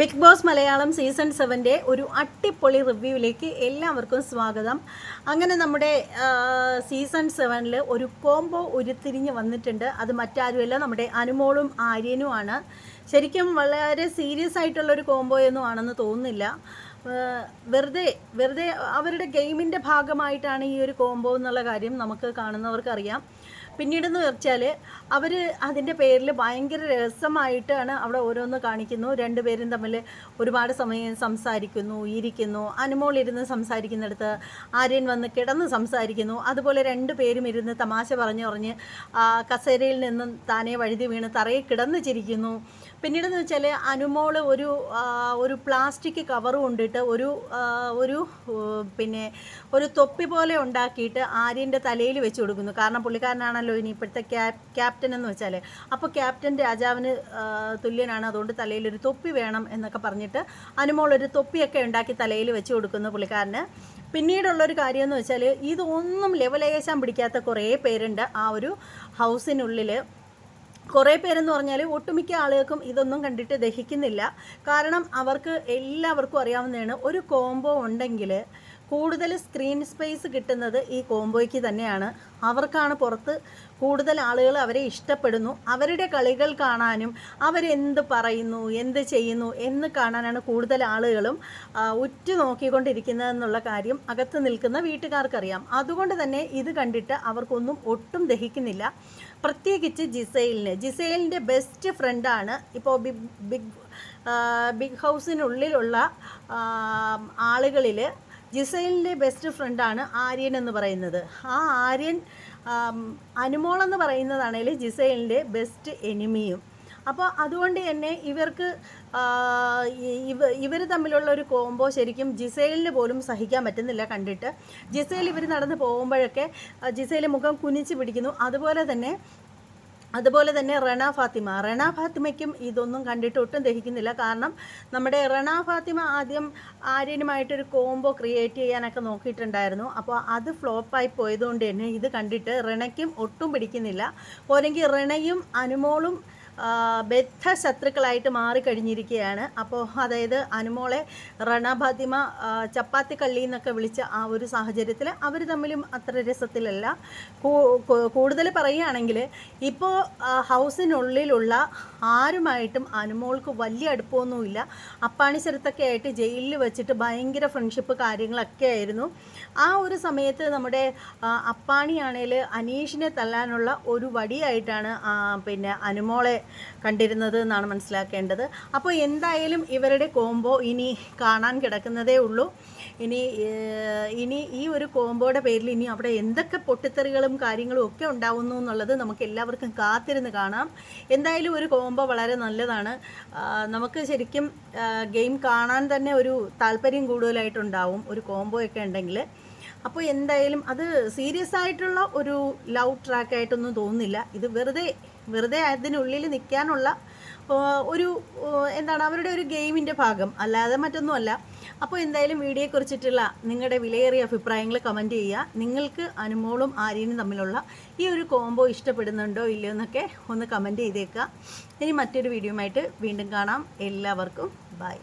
Big Boss Malayalam season സെവന്റെ ഒരു അട്ടിപ്പൊളി റിവ്യൂവിലേക്ക് എല്ലാവർക്കും സ്വാഗതം. അങ്ങനെ നമ്മുടെ സീസൺ സെവനിൽ ഒരു കോംബോ ഉരുത്തിരിഞ്ഞ് വന്നിട്ടുണ്ട്. അത് മറ്റാരുമല്ല നമ്മുടെ അനുമോളും ആര്യനുമാണ്. ശരിക്കും വളരെ സീരിയസ് ആയിട്ടുള്ളൊരു കോംബോയൊന്നും ആണെന്ന് തോന്നുന്നില്ല. വെറുതെ വെറുതെ അവരുടെ ഗെയിമിന്റെ ഭാഗമായിട്ടാണ് ഈ ഒരു കോംബോ എന്നുള്ള കാര്യം നമുക്ക് കാണുന്നവർക്കറിയാം. പിന്നീടെന്ന് വെച്ചാൽ അവർ അതിന്റെ പേരിൽ ഭയങ്കര രസമായിട്ടാണ് അവിടെ ഓരോന്ന് കാണിക്കുന്നു. രണ്ടുപേരും തമ്മിൽ ഒരുപാട് സമയം സംസാരിക്കുന്നു ഇരിക്കുന്നു. അനുമോൾ ഇരുന്ന് സംസാരിക്കുന്നിടത്ത് ആര്യൻ വന്ന് കിടന്ന് സംസാരിക്കുന്നു. അതുപോലെ രണ്ടു പേരും ഇരുന്ന് തമാശ പറഞ്ഞു പറഞ്ഞ് കസേരയിൽ നിന്നും താനേ വഴുതി വീണ് തറയിൽ കിടന്ന് ചിരിക്കുന്നു. പിന്നീടെന്ന് വെച്ചാൽ അനുമോൾ ഒരു ഒരു പ്ലാസ്റ്റിക് കവർ കൊണ്ടിട്ട് ഒരു ഒരു പിന്നെ ഒരു തൊപ്പി പോലെ ഉണ്ടാക്കിയിട്ട് ആര്യന്റെ തലയിൽ വെച്ച് കൊടുക്കുന്നു. കാരണം പുള്ളിക്കാരനാണല്ലോ ഇനി ഇപ്പോഴത്തെ ക്യാപ് ക്യാപ്റ്റൻ എന്ന് വെച്ചാൽ അപ്പോൾ ക്യാപ്റ്റൻ രാജാവിന് തുല്യനാണ്. അതുകൊണ്ട് തലയിൽ ഒരു തൊപ്പി വേണം എന്നൊക്കെ പറഞ്ഞിട്ട് അനുമോൾ ഒരു തൊപ്പിയൊക്കെ ഉണ്ടാക്കി തലയിൽ വെച്ച് കൊടുക്കുന്നു പുള്ളിക്കാരന്. പിന്നീടുള്ളൊരു കാര്യം എന്ന് വെച്ചാൽ ഇതൊന്നും ലെവലേശാൻ പിടിക്കാത്ത കുറേ പേരുണ്ട് ആ ഒരു ഹൗസിനുള്ളിൽ കുറേ പേരെന്ന് പറഞ്ഞാൽ ഒട്ടുമിക്ക ആളുകൾക്കും ഇതൊന്നും കണ്ടിട്ട് ദഹിക്കുന്നില്ല. കാരണം അവർക്ക് എല്ലാവർക്കും അറിയാവുന്നതാണ് ഒരു കോംബോ ഉണ്ടെങ്കിൽ കൂടുതൽ സ്ക്രീൻ സ്പേസ് കിട്ടുന്നത് ഈ കോംബോയ്ക്ക് തന്നെയാണ്. അവർക്കാണ് പുറത്ത് കൂടുതൽ ആളുകൾ അവരെ ഇഷ്ടപ്പെടുന്നു. അവരുടെ കളികൾ കാണാനും അവരെന്ത് പറയുന്നു എന്ത് ചെയ്യുന്നു എന്ന് കാണാനാണ് കൂടുതൽ ആളുകളും ഉറ്റു നോക്കിക്കൊണ്ടിരിക്കുന്നതെന്നുള്ള കാര്യം അകത്ത് നിൽക്കുന്ന വീട്ടുകാർക്കറിയാം. അതുകൊണ്ട് തന്നെ ഇത് കണ്ടിട്ട് അവർക്കൊന്നും ഒട്ടും ദഹിക്കുന്നില്ല. പ്രത്യേകിച്ച് ജിസൈലിന്. ജിസൈലിന്റെ ബെസ്റ്റ് ഫ്രണ്ടാണ് ഇപ്പോൾ ബിഗ് ബിഗ് ബിഗ് ഹൗസിനുള്ളിലുള്ള ആളുകളിൽ ജിസൈലിന്റെ ബെസ്റ്റ് ഫ്രണ്ടാണ് ആര്യൻ എന്ന് പറയുന്നത്. ആ ആര്യൻ അനുമോൾ എന്ന് പറയുന്നതാണെങ്കിൽ ജിസൈലിന്റെ ബെസ്റ്റ് എനിമിയും. അപ്പോൾ അതുകൊണ്ട് തന്നെ ഇവർക്ക് ഇവ ഇവർ തമ്മിലുള്ള ഒരു കോംബോ ശരിക്കും ജിസൈലിന് പോലും സഹിക്കാൻ പറ്റുന്നില്ല കണ്ടിട്ട്. ജിസൈൽ ഇവർ നടന്ന് പോകുമ്പോഴൊക്കെ ജിസൈൽ മുഖം കുനിച്ച് പിടിക്കുന്നു. അതുപോലെ തന്നെ അതുപോലെ തന്നെ റണ ഫാത്തിമ. റണ ഫാത്തിമയ്ക്കും ഇതൊന്നും കണ്ടിട്ട് ഒട്ടും ദഹിക്കുന്നില്ല. കാരണം നമ്മുടെ റണ ഫാത്തിമ ആദ്യം ആര്യനുമായിട്ടൊരു കോംബോ ക്രിയേറ്റ് ചെയ്യാനൊക്കെ നോക്കിയിട്ടുണ്ടായിരുന്നു. അപ്പോൾ അത് ഫ്ലോപ്പായി പോയതുകൊണ്ട് തന്നെ ഇത് കണ്ടിട്ട് റണയ്ക്കും ഒട്ടും പിടിക്കുന്നില്ല. പോരെങ്കിൽ റണയും അനുമോളും ബദ്ധ ശത്രുക്കളായിട്ട് മാറിക്കഴിഞ്ഞിരിക്കുകയാണ്. അപ്പോൾ അതായത് അനുമോളെ റണഭതിമ ചപ്പാത്തി കള്ളി എന്നൊക്കെ വിളിച്ച ആ ഒരു സാഹചര്യത്തിൽ അവർ തമ്മിലും അത്ര രസത്തിലല്ല. കൂടുതൽ പറയുകയാണെങ്കിൽ ഇപ്പോൾ ഹൗസിനുള്ളിലുള്ള ആരുമായിട്ടും അനുമോൾക്ക് വലിയ അടുപ്പമൊന്നുമില്ല. അപ്പാണിശരത്തൊക്കെ ആയിട്ട് ജയിലിൽ വെച്ചിട്ട് ഭയങ്കര ഫ്രണ്ട്ഷിപ്പ് കാര്യങ്ങളൊക്കെ ആയിരുന്നു. ആ ഒരു സമയത്ത് നമ്മുടെ അപ്പാണിയാണേൽ അനീഷിനെ തല്ലാനുള്ള ഒരു വടിയായിട്ടാണ് പിന്നെ അനുമോളെ കണ്ടിരുന്നത് എന്നാണ് മനസ്സിലാക്കേണ്ടത്. അപ്പോൾ എന്തായാലും ഇവരുടെ കോംബോ ഇനി കാണാൻ കിടക്കുന്നതേ ഉള്ളൂ. ഇനി ഇനി ഈ ഒരു കോംബോയുടെ പേരിൽ ഇനി അവിടെ എന്തൊക്കെ പൊട്ടിത്തെറികളും കാര്യങ്ങളും ഒക്കെ ഉണ്ടാവുന്നു എന്നുള്ളത് നമുക്ക് എല്ലാവർക്കും കാത്തിരുന്ന് കാണാം. എന്തായാലും ഒരു കോംബോ വളരെ നല്ലതാണ്. നമുക്ക് ശരിക്കും ഗെയിം കാണാൻ തന്നെ ഒരു താല്പര്യം കൂടുതലായിട്ടുണ്ടാവും ഒരു കോംബോ ഒക്കെ ഉണ്ടെങ്കിൽ. അപ്പോൾ എന്തായാലും അത് സീരിയസ് ആയിട്ടുള്ള ഒരു ലവ് ട്രാക്കായിട്ടൊന്നും തോന്നുന്നില്ല. ഇത് വെറുതെ വെറുതെ അതിനുള്ളിൽ നിൽക്കാനുള്ള ഒരു എന്താണ് അവരുടെ ഒരു ഗെയിമിന്റെ ഭാഗം അല്ലാതെ മറ്റൊന്നുമല്ല. അപ്പോൾ എന്തായാലും വീഡിയോയെക്കുറിച്ചിട്ടുള്ള നിങ്ങളുടെ വിലയേറിയ അഭിപ്രായങ്ങൾ കമന്റ് ചെയ്യുക. നിങ്ങൾക്ക് അനുമോളും ആര്യനും തമ്മിലുള്ള ഈ ഒരു കോംബോ ഇഷ്ടപ്പെടുന്നുണ്ടോ ഇല്ലയോ എന്നൊക്കെ ഒന്ന് കമന്റ് ചെയ്തേക്കുക. ഇനി മറ്റൊരു വീഡിയോയുമായിട്ട് വീണ്ടും കാണാം. എല്ലാവർക്കും ബൈ.